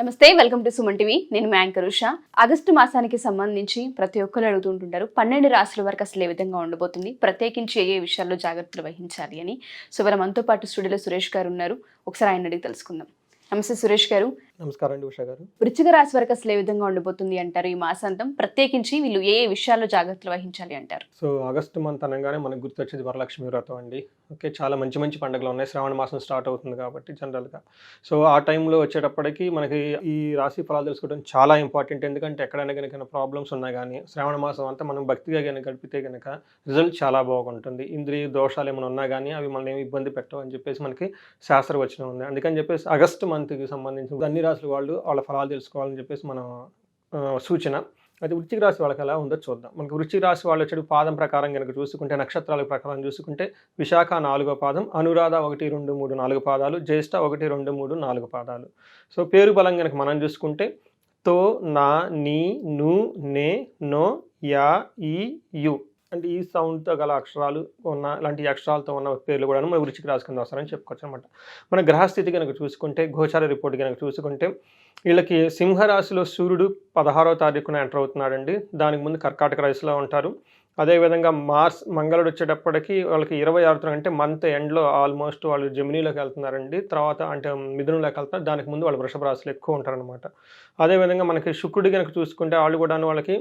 నమస్తే welcome to Suman TV. నేను మ్యాంకర్ Usha. August మాసానికి సంబంధించి ప్రతి ఒక్కరు అడుగుతుంటుంటారు పన్నెండు రాశుల వరకు అసలు ఏ విధంగా ఉండబోతుంది ప్రత్యేకించి ఏ ఏ విషయాల్లో జాగ్రత్తలు వహించాలి అని. సో ఇవాళ మనతో పాటు స్టూడియోలో సురేష్ గారు ఉన్నారు. ఒకసారి ఆయన అడిగి తెలుసుకుందాం. నమస్తే సురేష్ గారు. నమస్కారం అండి ఉషా గారు. వృచ్చిక రాశి వరకు అసలు ఏ విధంగా ఉండబోతుంది అంటారు ఈ మాసాంతం? ప్రత్యేకించి వీళ్ళు ఏ ఏ విషయాల్లో జాగ్రత్తలు వహించాలి అంటారు? సో ఆగస్టు మంత్ అనగానే మనకు గుర్తొచ్చేది వరలక్ష్మి వ్రతం అండి. ఓకే చాలా మంచి మంచి పండుగలు ఉన్నాయి. శ్రావణ మాసం స్టార్ట్ అవుతుంది కాబట్టి జనరల్గా. సో ఆ టైంలో వచ్చేటప్పటికి మనకి ఈ రాశి ఫలాలు తెలుసుకోవడం చాలా ఇంపార్టెంట్. ఎందుకంటే ఎక్కడైనా కనుక ప్రాబ్లమ్స్ ఉన్నా కానీ శ్రావణ మాసం అంతా మనం భక్తిగా కనుక గడిపితే కనుక రిజల్ట్ చాలా బాగుంటుంది. ఇంద్రియ దోషాలు ఏమైనా ఉన్నా కానీ అవి మనం ఏమి ఇబ్బంది పెట్టవు అని చెప్పేసి మనకి శాస్త్రవచనం ఉంది. అందుకని చెప్పేసి ఆగస్టు మంత్కి సంబంధించి అన్ని రాశుల వాళ్ళు వాళ్ళ ఫలాలు తెలుసుకోవాలని చెప్పేసి మన సూచన. అయితే వృశ్చిక రాశి వాళ్ళకి ఎలా ఉందో చూద్దాం. మనకి వృశ్చిక రాశి వాళ్ళు వచ్చేది పాదం ప్రకారం కనుక చూసుకుంటే నక్షత్రాల ప్రకారం చూసుకుంటే విశాఖ నాలుగో పాదం అనురాధ ఒకటి రెండు మూడు నాలుగు పాదాలు జ్యేష్ఠ ఒకటి రెండు మూడు నాలుగు పాదాలు. సో పేరు బలం కనుక మనం చూసుకుంటే తో నా నీ ను నే నో యా ఈ యు. అంటే ఈ సౌండ్తో గల అక్షరాలు ఉన్న ఇలాంటి అక్షరాలతో ఉన్న పేర్లు కూడా మన వృచ్చికి రాశి కింద వస్తారని చెప్పుకోవచ్చు అనమాట మన గ్రహస్థితి కనుక చూసుకుంటే గోచార రిపోర్ట్ కనుక చూసుకుంటే వీళ్ళకి సింహరాశిలో సూర్యుడు పదహారో తారీఖున ఎంటర్ అవుతున్నాడండి. దానికి ముందు కర్కాటక రాశిలో ఉంటారు. అదేవిధంగా మార్స్ మంగళుడు వచ్చేటప్పటికి వాళ్ళకి ఇరవై ఆరు అంటే మంత్ ఎండ్లో ఆల్మోస్ట్ వాళ్ళు జమినీలోకి వెళ్తున్నారండి. తర్వాత అంటే మిథునంలోకి వెళ్తున్నారు. దానికి ముందు వాళ్ళు వృషభ రాశులు ఎక్కువ ఉంటారనమాట అదేవిధంగా మనకి శుక్రుడు కనుక చూసుకుంటే వాళ్ళు కూడా వాళ్ళకి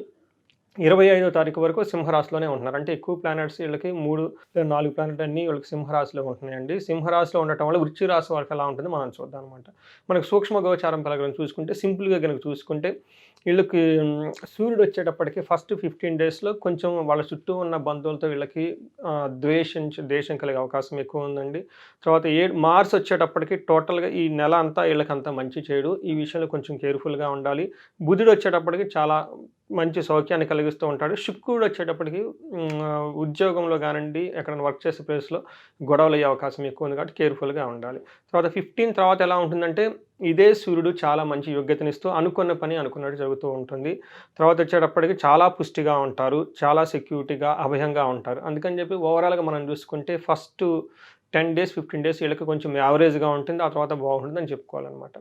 ఇరవై ఐదో తారీఖు వరకు సింహరాశిలోనే ఉంటున్నారు. అంటే ఎక్కువ ప్లానెట్స్ వీళ్ళకి మూడు నాలుగు ప్లానెట్ అన్ని వీళ్ళకి సింహరాశిలో ఉంటున్నాయండి. సింహరాశిలో ఉండటం వల్ల వృత్తి రాశి వాళ్ళకి ఎలా ఉంటుంది మనం చూద్దాం అనమాట మనకు సూక్ష్మ గోచారం ప్రకారం చూసుకుంటే సింపుల్గా కనుక చూసుకుంటే వీళ్ళకి సూర్యుడు వచ్చేటప్పటికి ఫస్ట్ ఫిఫ్టీన్ డేస్లో కొంచెం వాళ్ళ చుట్టూ ఉన్న బంధువులతో వీళ్ళకి ద్వేషించి దేశం కలిగే అవకాశం ఎక్కువ ఉందండి. తర్వాత ఏ మార్స్ వచ్చేటప్పటికి టోటల్గా ఈ నెల అంతా వీళ్ళకి అంత మంచి చేయడు ఈ విషయంలో కొంచెం కేర్ఫుల్గా ఉండాలి. బుధుడు వచ్చేటప్పటికి చాలా మంచి సౌఖ్యాన్ని కలిగిస్తూ ఉంటాడు. శుక్రుడు వచ్చేటప్పటికి ఉద్యోగంలో కానివ్వండి ఎక్కడైనా వర్క్ చేసే ప్లేస్లో గొడవలు అయ్యే అవకాశం ఎక్కువ ఉంది కాబట్టి కేర్ఫుల్గా ఉండాలి. తర్వాత ఫిఫ్టీన్ తర్వాత ఎలా ఉంటుందంటే ఇదే సూర్యుడు చాలా మంచి యోగ్యతనిస్తూ అనుకున్న పని అనుకున్నట్టు జరుగుతూ ఉంటుంది. తర్వాత వచ్చేటప్పటికి చాలా పుష్టిగా ఉంటారు చాలా సెక్యూరిటీగా అభయంగా ఉంటారు. అందుకని చెప్పి ఓవరాల్గా మనం చూసుకుంటే first ten days fifteen days వీళ్ళకి కొంచెం యావరేజ్గా ఉంటుంది. ఆ తర్వాత బాగుంటుంది అని చెప్పుకోవాలన్నమాట.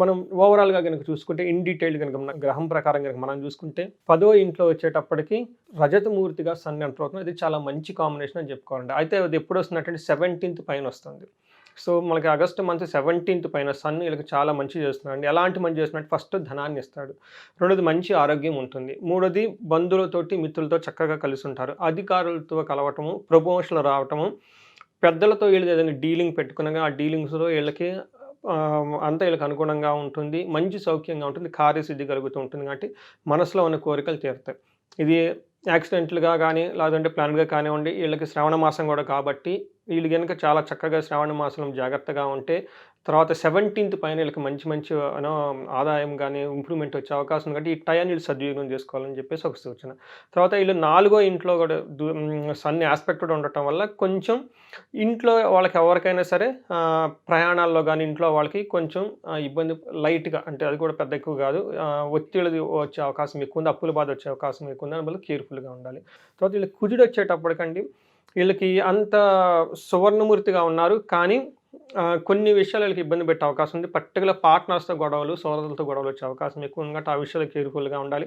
మనం ఓవరాల్గా కనుక చూసుకుంటే ఇన్ డీటెయిల్ కనుక మన గ్రహం ప్రకారం కనుక మనం చూసుకుంటే పదో ఇంట్లో వచ్చేటప్పటికి రజతమూర్తిగా సన్ ఎంటర్ అవుతుంది అది చాలా మంచి కాంబినేషన్ అని చెప్పుకోవాలండి. అయితే అది ఎప్పుడు వస్తుందంటే సెవెంటీన్త్ పైన వస్తుంది. సో మనకి ఆగస్టు మంత్ సెవెంటీన్త్ పైన సన్ వీళ్ళకి చాలా మంచి చేస్తున్నాడు ఎలాంటి మంచి చేస్తున్నాడు ఫస్ట్ ధనాన్ని ఇస్తాడు. రెండోది మంచి ఆరోగ్యం ఉంటుంది. మూడోది బంధువులతోటి మిత్రులతో చక్కగా కలిసి ఉంటారు. అధికారులతో కలవటము ప్రమోషన్లు రావటము పెద్దలతో వీళ్ళు ఏదైనా డీలింగ్ పెట్టుకునగా ఆ డీలింగ్స్లో వీళ్ళకి అంతా వీళ్ళకి అనుగుణంగా ఉంటుంది మంచి సౌఖ్యంగా ఉంటుంది కార్యసిద్ధి కలుగుతూ ఉంటుంది కాబట్టి మనసులో ఉన్న కోరికలు తీరుతాయి. ఇది యాక్సిడెంట్లుగా కానీ లేదంటే ప్లాన్గా కానివ్వండి వీళ్ళకి శ్రావణ మాసం కూడా కాబట్టి వీళ్ళు కనుక చాలా చక్కగా శ్రావణ మాసం జాగ్రత్తగా ఉంటే తర్వాత సెవెంటీన్త్ పైన వీళ్ళకి మంచి మంచి ఆదాయం కానీ ఇంప్రూవ్మెంట్ వచ్చే అవకాశం కాబట్టి ఈ టయాన్ని వీళ్ళు సద్వినియోగం చేసుకోవాలని చెప్పేసి ఒక సూచన. తర్వాత వీళ్ళు నాలుగో ఇంట్లో కూడా దూ- సన్ ఆస్పెక్ట్ కూడా ఉండటం వల్ల కొంచెం ఇంట్లో వాళ్ళకి ఎవరికైనా సరే ప్రయాణాల్లో కానీ ఇంట్లో వాళ్ళకి కొంచెం ఇబ్బంది లైట్గా అంటే అది కూడా పెద్ద ఎక్కువ కాదు. ఒత్తిడి వచ్చే అవకాశం ఎక్కువ ఉంది అప్పుల బాధ వచ్చే అవకాశం ఎక్కువ ఉంది అందువల్ల కేర్ఫుల్గా ఉండాలి. తర్వాత వీళ్ళు కుజుడు వచ్చేటప్పటికండి వీళ్ళకి అంత సువర్ణమూర్తిగా ఉన్నారు. కానీ కొన్ని విషయాలు వీళ్ళకి ఇబ్బంది పెట్టే అవకాశం ఉంది. పర్టికులర్ పార్ట్నర్స్తో గొడవలు సోదరులతో గొడవలు వచ్చే అవకాశం ఎక్కువ ఉందంటే ఆ విషయాలు కేర్ఫుల్గా ఉండాలి.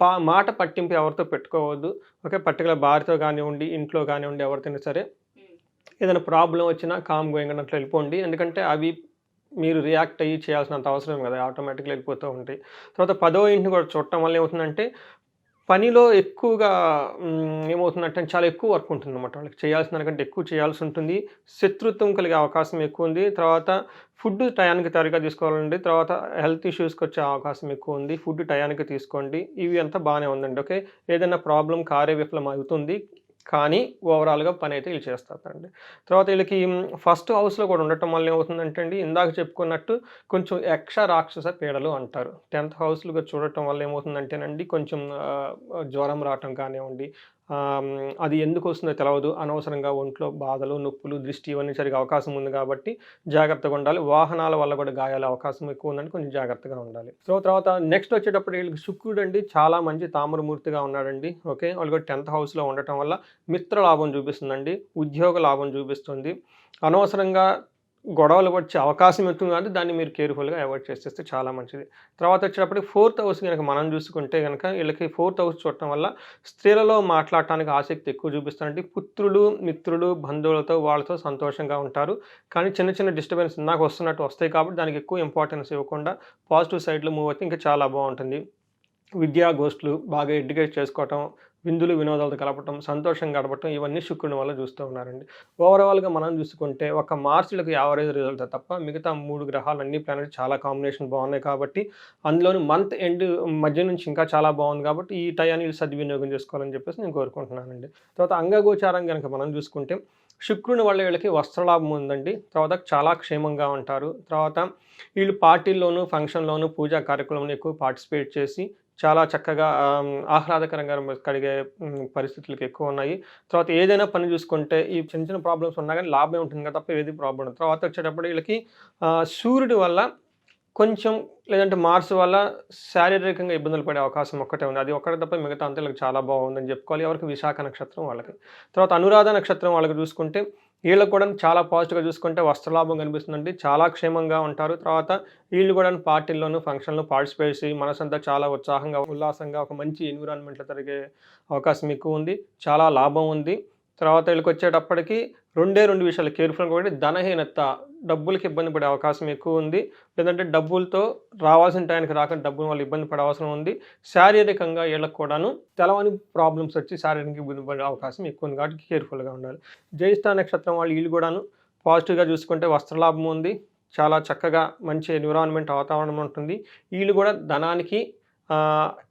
పా మాట పట్టింపు ఎవరితో పెట్టుకోవద్దు. ఓకే పర్టికులర్ భార్యతో కానివ్వండి ఇంట్లో కానివ్వండి ఎవరితోనే సరే. ఏదైనా ప్రాబ్లం వచ్చినా కామ్ గోయింగ్ అన్నట్లు వెళ్ళిపోండి. ఎందుకంటే అవి మీరు రియాక్ట్ అయ్యి చేయాల్సినంత అవసరం కదా. ఆటోమేటిక్గా వెళ్ళిపోతూ ఉంటాయి. తర్వాత పదో ఇంటిని కూడా చూడటం వల్ల ఏమవుతుందంటే పనిలో ఎక్కువగా ఏమవుతుందంటే చాలా ఎక్కువ వర్క్ ఉంటుంది అనమాట వాళ్ళకి చేయాల్సిన దానికంటే ఎక్కువ చేయాల్సి ఉంటుంది. శత్రుత్వం కలిగే అవకాశం ఎక్కువ ఉంది. తర్వాత ఫుడ్ టయానికి సరిగా తీసుకోవాలండి. తర్వాత హెల్త్ ఇష్యూస్కి వచ్చే అవకాశం ఎక్కువ ఉంది. ఫుడ్ టయానికి తీసుకోండి. ఇవి అంతా బాగానే ఉందండి. ఓకే? ఏదైనా ప్రాబ్లం కార్య విఫలం అవుతుంది. కానీ ఓవరాల్గా పని అయితే వీళ్ళు చేస్తారండి. తర్వాత వీళ్ళకి ఫస్ట్ హౌస్లో కూడా ఉండటం వల్ల ఏమవుతుందంటే అండి ఇందాక చెప్పుకున్నట్టు కొంచెం యక్ష రాక్షస పీడలు అంటారు. టెన్త్ హౌస్లుగా చూడటం వల్ల ఏమవుతుందంటేనండి కొంచెం జ్వరం రావటం కానివ్వండి అది ఎందుకు వస్తుందో తెలవదు. అనవసరంగా ఒంట్లో బాధలు నొప్పులు దృష్టి ఇవన్నీ జరిగే అవకాశం ఉంది కాబట్టి జాగ్రత్తగా ఉండాలి. వాహనాల వల్ల కూడా గాయాల అవకాశం ఎక్కువ ఉందండి కొంచెం జాగ్రత్తగా ఉండాలి. సో తర్వాత నెక్స్ట్ వచ్చేటప్పుడు వీళ్ళకి శుక్రుడు అండి. చాలా మంచి తామరమూర్తిగా ఉన్నాడండి. ఓకే? వాళ్ళు కూడా టెన్త్ హౌస్లో ఉండటం వల్ల మిత్ర లాభం చూపిస్తుందండి. ఉద్యోగ లాభం చూపిస్తుంది. అనవసరంగా గొడవలు వచ్చే అవకాశం ఎక్కువ కాబట్టి దాన్ని మీరు కేర్ఫుల్గా అవాయిడ్ చేసేస్తే చాలా మంచిది. తర్వాత వచ్చేటప్పటికి ఫోర్త్ హౌస్ కనుక మనం చూసుకుంటే కనుక వీళ్ళకి ఫోర్త్ హౌస్ చూడటం వల్ల స్త్రీలలో మాట్లాడటానికి ఆసక్తి ఎక్కువ చూపిస్తారంటే పుత్రులు మిత్రులు బంధువులతో వాళ్ళతో సంతోషంగా ఉంటారు. కానీ చిన్న చిన్న డిస్టర్బెన్స్ నాకు వస్తున్నట్టు వస్తాయి కాబట్టి దానికి ఎక్కువ ఇంపార్టెన్స్ ఇవ్వకుండా పాజిటివ్ సైడ్లో మూవ్ అయితే ఇంకా చాలా బాగుంటుంది. విద్యా గోష్ఠులు బాగా ఎడ్యుకేట్ చేసుకోవటం విందులు వినోదాలతో కలపటం సంతోషం గడపటం ఇవన్నీ శుక్రుని వల్ల చూస్తూ ఉన్నారండి. ఓవరాల్గా మనం చూసుకుంటే ఒక మార్చిలకు యావరేజ్ రిజల్ట్ తప్ప మిగతా మూడు గ్రహాలు అన్ని ప్లానెట్ చాలా కాంబినేషన్ బాగున్నాయి కాబట్టి అందులోని మంత్ ఎండ్ మధ్య నుంచి ఇంకా చాలా బాగుంది కాబట్టి ఈ టయాన్ని సద్వినియోగం చేసుకోవాలని చెప్పేసి నేను కోరుకుంటున్నానండి. తర్వాత అంగగోచారం కనుక మనం చూసుకుంటే శుక్రుని వల్ల వీళ్ళకి వస్త్రలాభం ఉందండి. తర్వాత చాలా క్షేమంగా ఉంటారు. తర్వాత వీళ్ళు పార్టీల్లోనూ ఫంక్షన్లోనూ పూజా కార్యక్రమంలో ఎక్కువ పార్టిసిపేట్ చేసి చాలా చక్కగా ఆహ్లాదకరంగా కడిగే పరిస్థితులకి పరిస్థితులకు ఎక్కువ ఉన్నాయి. తర్వాత ఏదైనా పని చూసుకుంటే ఈ చిన్న చిన్న ప్రాబ్లమ్స్ ఉన్నా కానీ లాభమే ఉంటుంది కదా తప్ప ఏది ప్రాబ్లం తర్వాత వచ్చేటప్పుడు వీళ్ళకి సూర్యుడి వల్ల కొంచెం లేదంటే మార్స్ వల్ల శారీరకంగా ఇబ్బందులు పడే అవకాశం ఒక్కటే ఉంది. అది ఒక్కటే తప్ప మిగతా అంతా చాలా బాగుందని చెప్పుకోవాలి. ఎవరికి? విశాఖ నక్షత్రం వాళ్ళకి. తర్వాత అనురాధ నక్షత్రం వాళ్ళకి చూసుకుంటే వీళ్ళు కూడా చాలా పాజిటివ్గా చూసుకుంటే వస్త్రలాభం కనిపిస్తుందండి. చాలా క్షేమంగా ఉంటారు. తర్వాత వీళ్ళు కూడా పార్టీల్లోనూ ఫంక్షన్లో పార్టిసిపేట్ చేసి మనసంతా చాలా ఉత్సాహంగా ఉల్లాసంగా ఒక మంచి ఎన్విరాన్మెంట్లో జరిగే అవకాశం ఎక్కువ ఉంది. చాలా లాభం ఉంది. తర్వాత వీళ్ళకి వచ్చేటప్పటికి రెండే రెండు విషయాలు కేర్ఫుల్గా ఒకటి ధనహీనత డబ్బులకి ఇబ్బంది పడే అవకాశం ఎక్కువ ఉంది. లేదంటే డబ్బులతో రావాల్సిన టైంకి రాకుండా డబ్బులు వాళ్ళు ఇబ్బంది పడే అవసరం ఉంది. శారీరకంగా వీళ్ళకి కూడాను తెలవని ప్రాబ్లమ్స్ వచ్చి శారీరకంగా ఇబ్బంది పడే అవకాశం ఎక్కువ ఉంది కాబట్టి కేర్ఫుల్గా ఉండాలి. జ్యేష్ఠ నక్షత్రం వాళ్ళు వీళ్ళు కూడాను పాజిటివ్గా చూసుకుంటే వస్త్రలాభం ఉంది. చాలా చక్కగా మంచి ఎన్విరాన్మెంట్ వాతావరణం ఉంటుంది. వీళ్ళు కూడా ధనానికి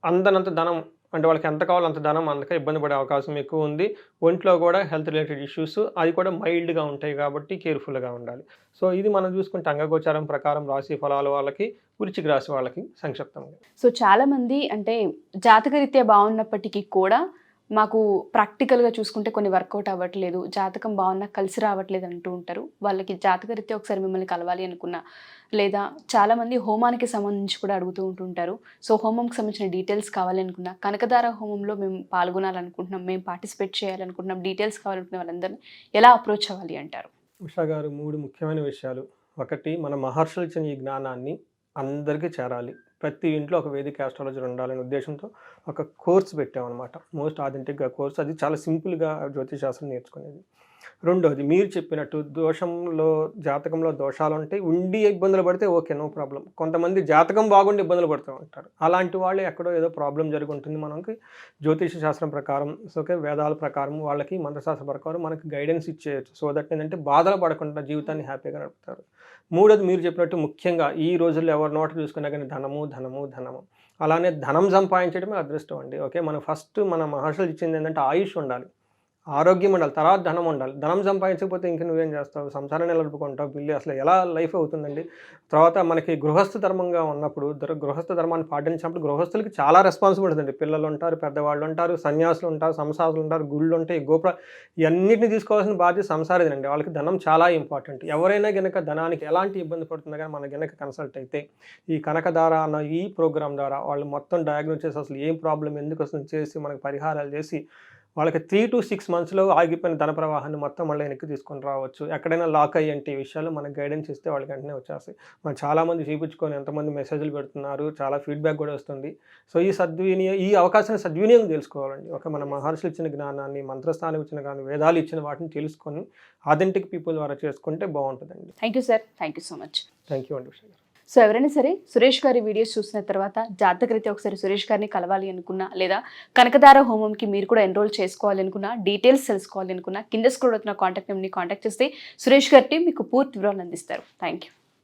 అందనంత ధనం అంటే వాళ్ళకి ఎంత కావాలో అంత ధనం అందుకే ఇబ్బంది పడే అవకాశం ఎక్కువ ఉంది. ఒంట్లో కూడా హెల్త్ రిలేటెడ్ ఇష్యూస్ అది కూడా మైల్డ్గా ఉంటాయి కాబట్టి కేర్ఫుల్గా ఉండాలి. సో ఇది మనం చూసుకుంటే అంగగోచారం ప్రకారం రాశి ఫలాలు వాళ్ళకి వృచ్చిక రాశి వాళ్ళకి సంక్షిప్తంగా. సో చాలామంది అంటే జాతకరీత్యా బాగున్నప్పటికీ కూడా మాకు ప్రాక్టికల్గా చూసుకుంటే కొన్ని వర్కౌట్ అవ్వట్లేదు జాతకం బాగున్నా కలిసి రావట్లేదు అంటూ ఉంటారు. వాళ్ళకి జాతకరీత్యా ఒకసారి మిమ్మల్ని కలవాలి అనుకున్నా లేదా చాలామంది హోమానికి సంబంధించి కూడా అడుగుతూ ఉంటుంటారు. సో హోమంకి సంబంధించిన డీటెయిల్స్ కావాలనుకున్నా కనకదార హోమంలో మేము పాల్గొనాలనుకుంటున్నాం మేము పార్టిసిపేట్ చేయాలనుకుంటున్నాం డీటెయిల్స్ కావాలనుకున్న వాళ్ళందరినీ ఎలా అప్రోచ్ అవ్వాలి అంటారు? ఉషా గారు మూడు ముఖ్యమైన విషయాలు. ఒకటి మన మహర్షులు ఇచ్చిన ఈ జ్ఞానాన్ని అందరికీ చేరాలి. ప్రతి ఇంట్లో ఒక వేదిక ఆస్ట్రాలజీ ఉండాలనే ఉద్దేశంతో ఒక కోర్స్ పెట్టామన్నమాట. మోస్ట్ ఆథెంటిక్గా కోర్స్. అది చాలా సింపుల్గా జ్యోతిశాస్త్రం నేర్చుకునేది. రెండోది మీరు చెప్పినట్టు దోషంలో జాతకంలో దోషాలు ఉంటాయి ఉండి ఇబ్బందులు పడితే ఓకే నో ప్రాబ్లం కొంతమంది జాతకం బాగుండి ఇబ్బందులు పడుతూ ఉంటారు. అలాంటి వాళ్ళు ఎక్కడో ఏదో ప్రాబ్లం జరిగి ఉంటుంది మనకి జ్యోతిష శాస్త్రం ప్రకారం ఓకే వేదాల ప్రకారం వాళ్ళకి మంత్రశాస్త్ర ప్రకారం మనకి గైడెన్స్ ఇచ్చేయచ్చు. సో దట్ ఏంటంటే బాధలు పడకుండా జీవితాన్ని హ్యాపీగా నడుపుతారు. మూడోది మీరు చెప్పినట్టు ముఖ్యంగా ఈ రోజుల్లో ఎవరి నోట చూసుకున్నా కానీ ధనము ధనము ధనము. అలానే ధనం సంపాదించడమే అదృష్టం అండి. ఓకే మనం ఫస్ట్ మన మహర్షులు ఇచ్చింది ఏంటంటే ఆయుష్ ఉండాలి. ఆరోగ్యం ఉండాలి తర్వాత ధనం ఉండాలి. ధనం సంపాదించకపోతే ఇంక నువ్వేం చేస్తావు? సంసారాన్ని నిలబడుకుంటావు బిల్లి అసలు ఎలా లైఫ్ అవుతుందండి? తర్వాత మనకి గృహస్థ ధర్మంగా ఉన్నప్పుడు గృహస్థ ధర్మాన్ని పాటించినప్పుడు గృహస్థులకి చాలా రెస్పాన్సిబిలిటీ ఉంది పిల్లలు ఉంటారు పెద్దవాళ్ళు ఉంటారు సన్యాసులు ఉంటారు సంసారులు ఉంటారు గుళ్ళు ఉంటాయి గోపుర ఇవన్నిటిని తీసుకోవాల్సిన బాధ్యత సంసారదేనండి. వాళ్ళకి ధనం చాలా ఇంపార్టెంట్ ఎవరైనా గనక ధనానికి ఎలాంటి ఇబ్బంది పడుతుందో కానీ మన గనక కన్సల్ట్ అయితే ఈ కనకధార అన్న ఈ ప్రోగ్రామ్ ద్వారా వాళ్ళు మొత్తం డయాగ్నోస్ చేసి అసలు ఏం ప్రాబ్లం ఎందుకు వస్తుంది చేసి మనకి పరిహారాలు చేసి వాళ్ళకి త్రీ టు సిక్స్ మంత్స్లో ఆగిపోయిన ధన ప్రవాహాన్ని మొత్తం మళ్ళీ వెనక్కి తీసుకొని రావచ్చు. ఎక్కడైనా లాక్ అయ్యేంటి విషయాలు మనకి గైడెన్స్ ఇస్తే వాళ్ళకి వెంటనే వచ్చేస్తాయి. మనం చాలామంది చూపించుకొని ఎంతమంది మెసేజ్లు పెడుతున్నారు చాలా ఫీడ్బ్యాక్ కూడా వస్తుంది. సో ఈ సద్వినియోగం ఈ అవకాశాన్ని సద్వినియోగం తెలుసుకోవాలండి. ఒక మన మహర్షులు ఇచ్చిన జ్ఞానాన్ని మంత్రస్థానం ఇచ్చిన కానీ వేదాలు ఇచ్చిన వాటిని తెలుసుకొని ఆథెంటిక్ పీపుల్ ద్వారా చేసుకుంటే బాగుంటుందండి. Thank you sir thank you so much thank you అండి. సో ఎవరైనా సరే సురేష్ గారి వీడియోస్ చూసిన తర్వాత జాతకరీత్యా ఒకసారి సురేష్ గారిని కలవాలి అనుకున్నా లేదా కనకదార హోమంకి మీరు కూడా ఎన్రోల్ చేసుకోవాలి అనుకున్నా డీటెయిల్స్ తెలుసుకోవాలి అనుకున్నా కింద స్క్రోల్ అవుతున్న కాంటాక్ట్ నెంబర్ని కాంటాక్ట్ చేస్తే సురేష్ గారి మీకు పూర్తి వివరాలు అందిస్తారు. Thank you